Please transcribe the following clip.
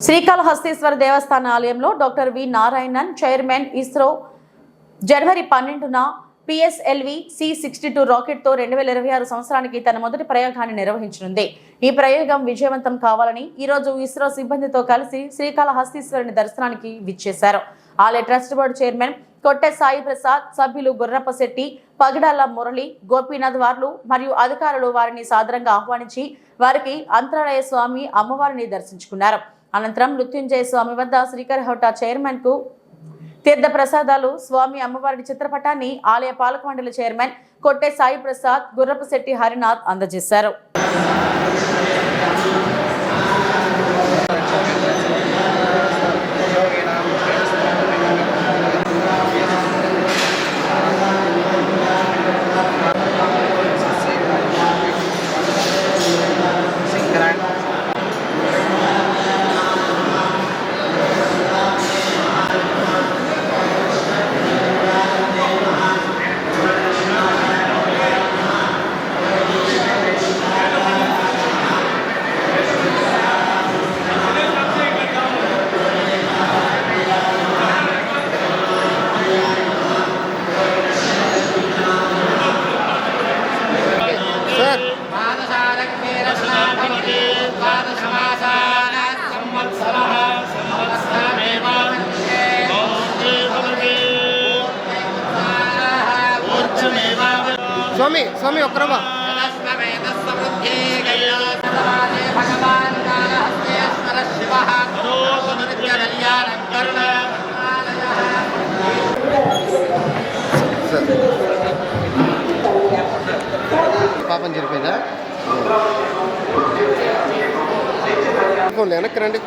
శ్రీకాళహస్తీశ్వర దేవస్థాన ఆలయంలో doctor V Narayanan chairman ISRO జనవరి పన్నెండున పిఎస్ఎల్వి సి సిక్స్టీ టూ రాకెట్తో రెండు వేల ఇరవై ఆరు సంవత్సరానికి తన మొదటి ప్రయోగాన్ని నిర్వహించనుంది. ఈ ప్రయోగం విజయవంతం కావాలని ఈరోజు ఇస్రో సిబ్బందితో కలిసి శ్రీకాళహస్తీశ్వరుని దర్శనానికి విచ్చేశారు. ఆలయ trust board chairman Kotte Sai Prasad సభ్యులు గుర్రప్పశెట్టి పగడాల మురళి గోపీనాథ్ వార్లు మరియు అధికారులు వారిని సాదరంగా ఆహ్వానించి వారికి అంతరాలయ స్వామి అమ్మవారిని దర్శించుకున్నారు. అనంతరం మృత్యుంజయ స్వామి వద్ద శ్రీకరహోట చైర్మన్కు తీర్థ ప్రసాదాలు. స్వామి అమ్మవారి చిత్రపటాన్ని ఆలయ పాలక మండలి చైర్మన్ కొట్టే సాయి ప్రసాద్ గుర్రపశెట్టి హరినాథ్ అందజేశారు. సార్. స్వామి స్వామి ఒక్కరవ్వ పాపం చనిపోయిందా? వెనక్కి రండి.